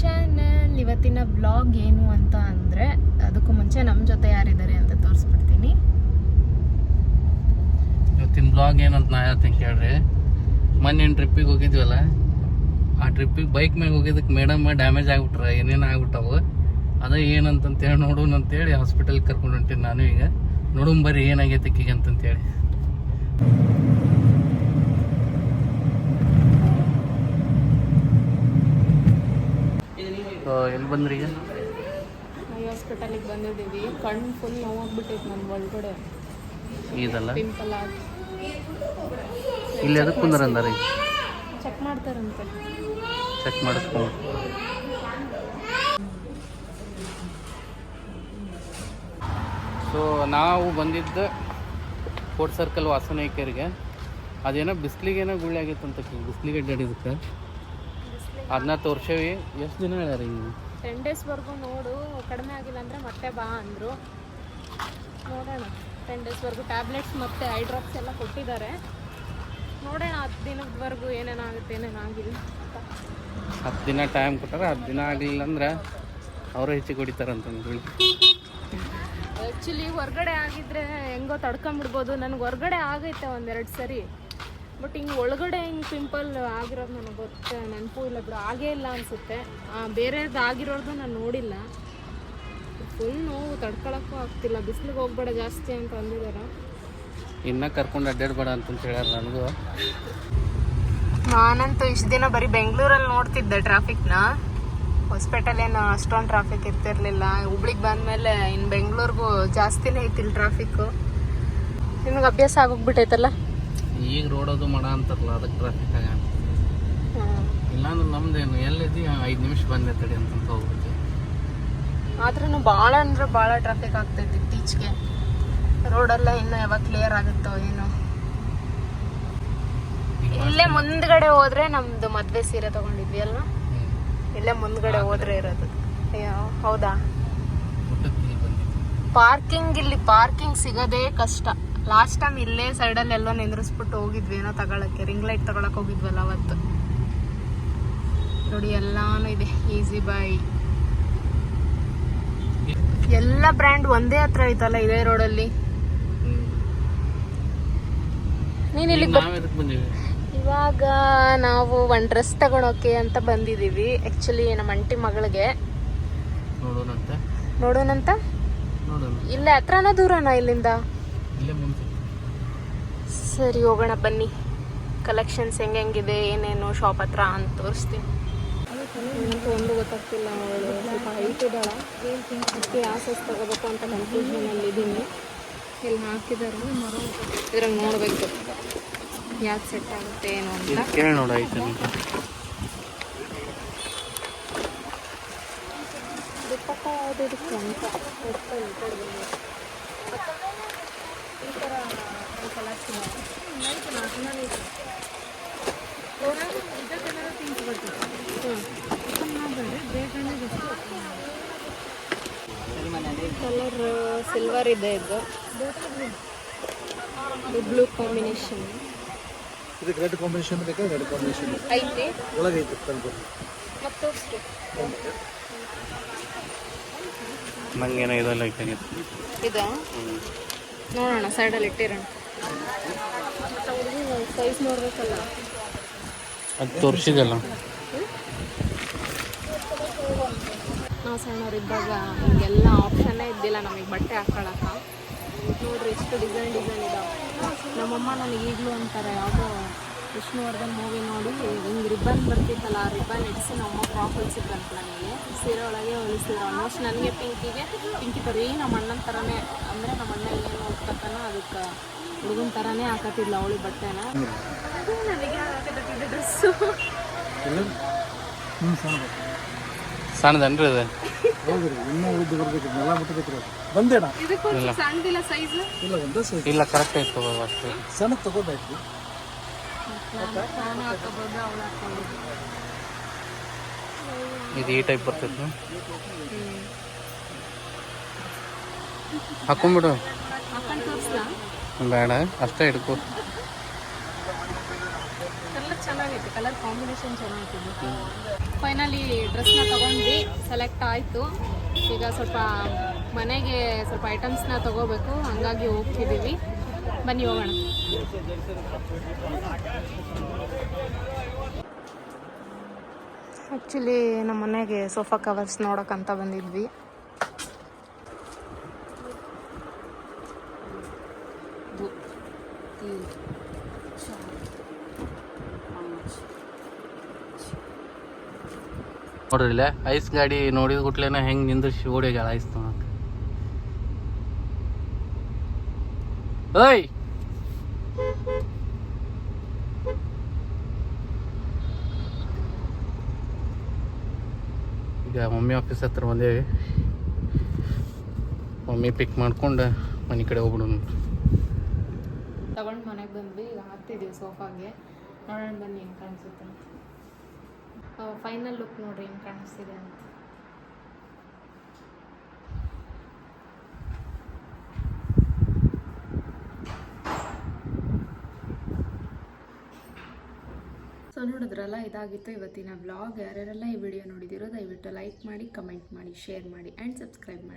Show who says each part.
Speaker 1: Channel ಇವತ್ತಿನ blog ಏನು ಅಂತ ಅಂದರೆ ಅದಕ್ಕೂ ಮುಂಚೆ ನಮ್ಮ ಜೊತೆ ಯಾರಿದ್ದಾರೆ ಅಂತ ತೋರಿಸ್ಬಿಡ್ತೀನಿ.
Speaker 2: ಇವತ್ತಿನ ಬ್ಲಾಗ್ ಏನಂತ ನಾ ಹೇಳ್ತೀನಿ ಕೇಳ್ರಿ. ಮೊನ್ನೆ ಟ್ರಿಪ್ಪಿಗೆ ಹೋಗಿದ್ವಲ್ಲ? ಆ ಟ್ರಿಪ್ಪಿಗೆ ಬೈಕ್ ಮೇಲೆ ಹೋಗಿದ್ದಕ್ಕೆ ಮೇಡಮ್ ಡ್ಯಾಮೇಜ್ ಆಗ್ಬಿಟ್ರ, ಏನೇನು ಆಗ್ಬಿಟ್ಟವು? ಅದೇ ಏನಂತಂತೇಳಿ ನೋಡೋಣ ಅಂತೇಳಿ ಹಾಸ್ಪಿಟಲ್ಗೆ ಕರ್ಕೊಂಡು ಹೊಂಟೀನಿ ನಾನು ಈಗ. ನೋಡೋಣ ಬರ್ರಿ ಏನಾಗೈತೆ ಈಗ ಅಂತಂತೇಳಿ ಎಲ್ಲಿ ಬಂದ್ರಿ ಈಗ?
Speaker 1: ಐ ಹಾಸ್ಪಿಟಲಿಗೆ ಬಂದಿದ್ದೀವಿ. ಕಣ್ಣು ಫುಲ್ ನೋವಾಗ್ಬಿಟ್ಟೈತೆ ನನ್ನ ಒಳಗಡೆ.
Speaker 2: ಇದಲ್ಲ?
Speaker 1: ಪಿಂಪಲ್ ಆಗಿ.
Speaker 2: ಇಲ್ಲಿ ಅದಕ್ಕೆ ಕುಂದ್ರಂದಾರಿ
Speaker 1: ಚೆಕ್ ಮಾಡ್ತಾರಂತೆ.
Speaker 2: ಚೆಕ್ ಮಾಡಿಸ್ಕೊಂಡು. ಸೊ ನಾವು ಬಂದಿದ್ದ ಫೋರ್ಟ್ ಸರ್ಕಲ್ ವಾಸನೈಕರಿಗೆ ಅದೇನೋ ಆಗಿತ್ತು ಗುಳ್ಳಿ ಅಂತ ಬಿಸಿಲಿಗೆ ಅಡ್ಡಾಡಿದಕ್ಕೆ ಅದನ್ನ ತೋರ್ಸೇವಿ. ಎಷ್ಟು ದಿನ ಹೇಳ್ಯಾರ
Speaker 1: ಟೆನ್ ಡೇಸ್ವರೆಗೂ ನೋಡು ಕಡಿಮೆ ಆಗಿಲ್ಲ ಅಂದರೆ ಮತ್ತೆ ಬಾ ಅಂದರು. ನೋಡೋಣ. ಟೆನ್ ಡೇಸ್ವರೆಗೂ ಟ್ಯಾಬ್ಲೆಟ್ಸ್ ಮತ್ತು ಐ ಡ್ರಾಪ್ಸ್ ಎಲ್ಲ ಕೊಟ್ಟಿದ್ದಾರೆ. ನೋಡೋಣ ಹತ್ತು ದಿನದವರೆಗೂ ಏನೇನಾಗುತ್ತೆ ಏನೇನಾಗಿಲ್ಲ ಆಗಿಲ್ಲ.
Speaker 2: ಹತ್ತು ದಿನ ಟೈಮ್ ಕೊಟ್ಟರೆ ಹತ್ತು ದಿನ ಆಗಲಿಲ್ಲ ಅಂದ್ರೆ ಅವರು ಹೆಚ್ಚಿಗೆ ಗುಳ್ಳಿ
Speaker 1: ಆ್ಯಕ್ಚುಲಿ ಹೊರಗಡೆ ಆಗಿದ್ರೆ ಹೆಂಗೋ ತಡ್ಕೊಂಬಿಡ್ಬೋದು. ನನಗೆ ಹೊರಗಡೆ ಆಗೈತೆ ಒಂದೆರಡು ಸರಿ. ಬಟ್ ಹಿಂಗೆ ಒಳಗಡೆ ಹಿಂಗೆ ಪಿಂಪಲ್ ಆಗಿರೋದು ನನಗೆ ಗೊತ್ತೆ ನೆನಪು ಇಲ್ಲ ಬಿಡು. ಆಗೇ ಇಲ್ಲ ಅನಿಸುತ್ತೆ. ಬೇರೆದು ಆಗಿರೋದು ನಾನು ನೋಡಿಲ್ಲ. ಫುಲ್ ನೋವು ತಡ್ಕೊಳಕ್ಕೂ ಆಗ್ತಿಲ್ಲ. ಬಿಸಿಲಿಗೆ ಹೋಗ್ಬೇಡ ಜಾಸ್ತಿ ಅಂತ ಅಂದಿದ್ದಾರೆ
Speaker 2: ಇನ್ನ ಕರ್ಕೊಂಡು ಅಡ್ಡಾಡ್ಬೇಡ ಅಂತಂತ ಹೇಳ್ಯಾರ ನನಗೂ.
Speaker 1: ನಾನಂತೂ ಇಷ್ಟು ದಿನ ಬರೀ ಬೆಂಗಳೂರಲ್ಲಿ ನೋಡ್ತಿದ್ದೆ ಟ್ರಾಫಿಕ್ನ ಹಾಸ್ಪಿಟಲ್ ಏನು ಅಷ್ಟೊಂದು ಟ್ರಾಫಿಕ್ ಇರ್ತಿರ್ಲಿಲ್ಲ. ಹುಬ್ಳಿಗೆ ಬಂದಮೇಲೆ ಇನ್ನು ಬೆಂಗಳೂರಿಗೂ ಜಾಸ್ತಿನೇ ಐತಿಲ್ಲ ಟ್ರಾಫಿಕ್ಕು ನಿಮಗೆ ಅಭ್ಯಾಸ ಆಗೋಗ್ಬಿಟ್ಟೈತಲ್ಲ
Speaker 2: ಈಗ ರೋಡದು ಮಾಡ ಅಂತಾರಲ್ಲ ಅದಕ್ಕೆ ಟ್ರಾಫಿಕ್ ಆಗ ಇಲ್ಲಾಂದ್ರೆ ನಮ್ದೇನು ಎಲ್ಲಿದ್ದಿ ಐದು ನಿಮಿಷ ಬಂದೆ ತಡಿ ಅಂತಂತ ಹೋಗ್ಬಿಟ್ಟು
Speaker 1: ಆದ್ರೂ ಭಾಳ ಅಂದ್ರೆ ಭಾಳ ಟ್ರಾಫಿಕ್ ಆಗ್ತೈತಿ ಇತ್ತೀಚೆಗೆ. ರೋಡೆಲ್ಲ ಇನ್ನು ಯಾವಾಗ ಕ್ಲಿಯರ್ ಆಗುತ್ತೋ ಏನೋ. ಇಲ್ಲೇ ಮುಂದ್ಗಡೆ ಹೋದ್ರೆ ನಮ್ದು ಮದ್ವೆ ಸೀರೆ ತಗೊಂಡಿದ್ವಿ ಅಲ್ವಾ? ಇಲ್ಲೇ ಮುಂದ್ಗಡೆ ಹೋದ್ರೆ ಇರೋದು. ಹೌದಾ? ಪಾರ್ಕಿಂಗ್ ಇಲ್ಲಿ ಪಾರ್ಕಿಂಗ್ ಸಿಗೋದೇ ಕಷ್ಟ. ಲಾಸ್ಟ್ ಟೈಮ್ ಇಲ್ಲೇ ಸೈಡಲ್ಲಿ ಎಲ್ಲ ನಿಂದ್ರಿಸ್ಬಿಟ್ಟು ಹೋಗಿದ್ವಿ ಏನೋ ತಗೊಳಕ್ಕೆ ರಿಂಗ್ ಲೈಟ್ ತಗೊಳಕ್ ಹೋಗಿದ್ವಲ್ಲ ಅವತ್ತು. ನೋಡಿ ಎಲ್ಲಾನು ಇದೆ. ಈಸಿ ಬೈ ಎಲ್ಲ ಬ್ರ್ಯಾಂಡ್ ಒಂದೇ ಹತ್ರ ಐತಲ್ಲ ಇದೇ ರೋಡಲ್ಲಿ ನೀನ್ ಇಲ್ಲಿ ಇವಾಗ ನಾವು ಒಂದ್ ಡ್ರೆಸ್ ತಗೊಳಕ್ಕೆ ಅಂತ ಬಂದಿದೀವಿ ಆಕ್ಚುಲಿ ನಮ್ಮ ಅಂಟಿ ಮಗಳಿಗೆ.
Speaker 2: ನೋಡೋಣಂತ.
Speaker 1: ನೋಡೋಣಂತ?
Speaker 2: ನೋಡೋಣ.
Speaker 1: ಇಲ್ಲೇ ಹತ್ರನ ದೂರನಾ ಇಲ್ಲಿಂದ?
Speaker 2: ಇಲ್ಲೇ ಮುಂದೆ.
Speaker 1: ಸರಿ ಹೋಗೋಣ ಬನ್ನಿ. ಕಲೆಕ್ಷನ್ಸ್ ಹೆಂಗೆ ಹೆಂಗಿದೆ ಏನೇನು ಶಾಪ್ ಹತ್ರ ಅಂತ ತೋರಿಸ್ತೀನಿ. ನನಗೂ ಒಂದು ಗೊತ್ತಾಗ್ತಿಲ್ಲ ಅವಳು. ಸ್ವಲ್ಪ ಹೈಟ್ ಇದ್ದಾಳ. ಅದಕ್ಕೆ ಯಾವ ಸೈಜ್ ತಗೋಬೇಕು ಅಂತ ಕನ್ಫ್ಯೂಷನಲ್ಲಿ ಇದ್ದೀನಿ. ಇಲ್ಲಿ ಹಾಕಿದಾರೆ ಇದ್ರಾಗ ನೋಡಬೇಕು. ಯಾವ ಸೆಟ್ ಆಗುತ್ತೆ ಏನು ಅಂತ.
Speaker 2: ಕೇಳಿ ನೋಡ ಐತೆ
Speaker 1: ದುಪ್ಪಟ್ಟ ಯಾವುದು ಇದಕ್ಕೆ ಅಂತ ಎಷ್ಟು ಈ ಕಡೆ ಬಂದಿದೆ. ಈ ಥರ ಕಲರ್ಸ್ ಕಲರ್ ಸಿಲ್ವರ್ ಇದೆ. ಇದು ಬ್ಲೂ ಕಾಂಬಿನೇಷನ್
Speaker 3: ಇದಕ್ಕೆ ರೆಡ್ ಕಾಂಬಿನೇಷನ್ ಬೇಕಾ ರೆಡ್ ಕಾಂಬಿನೇಷನ್
Speaker 1: ಐತಿ.
Speaker 3: ಒಳಗೈತೆ ತಂದು
Speaker 1: ಮತ್ತು ನಂಗೆ
Speaker 2: ಏನೋ ಇದೆಲ್ಲ ಐತೆ.
Speaker 1: ಇದು? ನೋಡೋಣ ಸೈಡಲ್ಲಿ ಇಟ್ಟಿರೋಣ. ಸೈಜ್ ನೋಡ್ಬೇಕಲ್ಲ
Speaker 2: ಅದು ತೋರಿಸಿದಲ್ಲ.
Speaker 1: ನಾವು ಸಣ್ಣವರಿದ್ದಾಗ ಹಿಂಗೆಲ್ಲ ಆಪ್ಷನ್ನೇ ಇದ್ದಿಲ್ಲ ನಮಗೆ ಬಟ್ಟೆ ಹಾಕೊಳಕ. ನೋಡ್ರಿ ಎಷ್ಟು ಡಿಸೈನ್ ಡಿಸೈನ್ ಇದಾವೆ. ನಮ್ಮಮ್ಮ ನನಗೆ ಈಗಲೂ ಅಂತಾರೆ ಯಾವುದೋ ವಿಷ್ಣುವರ್ಧನ್ ಮೂವಿ ನೋಡಿ ಹಿಂಗೆ ರಿಬ್ಬನ್ ಬರ್ತಿತ್ತಲ್ಲ ಆ ರಿಬ್ಬನ್ ಇಡಿಸಿ ನಮ್ಮ ಫ್ರಾಕ್ ಹೊಲಿಸಿದ್ರಂತ ನನಗೆ ಸೀರೆ ಒಳಗೆ ಹೊಲಿಸಿದ್ರು ಆಲ್ಮೋಸ್ಟ್ ನನಗೆ ಪಿಂಕಿಗೆ. ಪಿಂಕಿ ಬರೀ ನಮ್ಮ ಅಣ್ಣನ ಥರನೇ ಅಂದರೆ ನಮ್ಮ ಅಣ್ಣ ಏನು ಹೋಗ್ತಾನ ಅದಕ್ಕೆ ಹುಡುಗನ ಥರನೇ ಹಾಕತ್ತಿದ್ಲು ಅವಳಿ ಬಟ್ಟೆನ. ಅದು ನನಗೆ ಹಾಕತ್ತಿದ್ದ ಡ್ರೆಸ್ಸು
Speaker 3: ಇಲ್ಲ. ಹ್ಞೂ ಸಣ್ಣ
Speaker 2: ಸಣ್ಣದನ್ರಿ ಅದು?
Speaker 1: ಸೈಜ್
Speaker 3: ಇಲ್ಲ. ಒಂದೇ ಸೈಜ್
Speaker 2: ಇಲ್ಲ ಕರೆಕ್ಟ್ ಆಯ್ತು ತಗೋ
Speaker 3: ಸಣ್ಣ ತಗೋಬೇಕು
Speaker 1: ನಾನು ಹಾಕೋಬೋದು ಅವಳು ಹಾಕೋಬೋದು
Speaker 2: ಇದು ಈ ಟೈಪ್ ಬರ್ತೈತೆ ಹಾಕೊಂಬಿಡು. ಬೇಡ ಅಷ್ಟೇ ಹಿಡ್ಕೋ.
Speaker 1: ಚೆನ್ನಾಗೈತೆ ಕಲರ್ ಕಾಂಬಿನೇಷನ್ ಚೆನ್ನಾಗಿದೆ ಫೈನಲಿ ಡ್ರೆಸ್ನ ತಗೊಂಡ್ವಿ ಸೆಲೆಕ್ಟ್ ಆಯಿತು. ಈಗ ಸ್ವಲ್ಪ ಮನೆಗೆ ಸ್ವಲ್ಪ ಐಟಮ್ಸ್ನ ತಗೋಬೇಕು ಹಂಗಾಗಿ ಹೋಗ್ತಿದ್ದೀವಿ. ಬನ್ನಿ ಹೋಗೋಣ. ಆ್ಯಕ್ಚುಲಿ ನಮ್ಮ ಮನೆಗೆ ಸೋಫಾ ಕವರ್ಸ್ ನೋಡೋಕ್ಕಂತ ಬಂದಿದ್ವಿ.
Speaker 2: ನೋಡ್ರಿ ಇಲ್ಲೇ ಐಸ್ ಗಾಡಿ ನೋಡಿದ ಗುಟ್ಲೇನ ಹೆಂಗ್ ನಿಂದ್ರಿಸಿ ಓಡಿಯಾಗ ಐಸ್ ತೊಗೊಳಕ್ ಈಗ ಮಮ್ಮಿ ಆಫೀಸ್ ಹತ್ರ ಬಂದೇವಿ ಮಮ್ಮಿ ಪಿಕ್ ಮಾಡ್ಕೊಂಡು ಮನೆ ಕಡೆ ಹೋಗ್ಬಿಡೋಣ
Speaker 1: ತಗೊಂಡು ಮನೆಗೆ ಬಂದ್ವಿ. ಈಗ ಹಾಕ್ತಿದ್ದೀವಿ ಸೋಫಾಗೆ ನೋಡೋಣ ಬನ್ನಿ ಹೆಂಗೆ ಕಾಣಿಸುತ್ತೆ ಫೈನಲ್ ಲುಕ್ ನೋಡ್ರಿ ಹೆಂಗೆ ಕಾಣಿಸ್ತಿದೆ ಅಂತ. ಸೊ ನೋಡಿದ್ರಲ್ಲ, ಇದಾಗಿತ್ತು ಇವತ್ತಿನ ವ್ಲಾಗ್ ಯಾರ್ಯಾರೆಲ್ಲ ಈ ವಿಡಿಯೋ ನೋಡಿದಿರೋ ದಯವಿಟ್ಟು ಲೈಕ್ ಮಾಡಿ ಕಮೆಂಟ್ ಮಾಡಿ ಶೇರ್ ಮಾಡಿ ಆ್ಯಂಡ್ ಸಬ್ಸ್ಕ್ರೈಬ್ ಮಾಡಿ.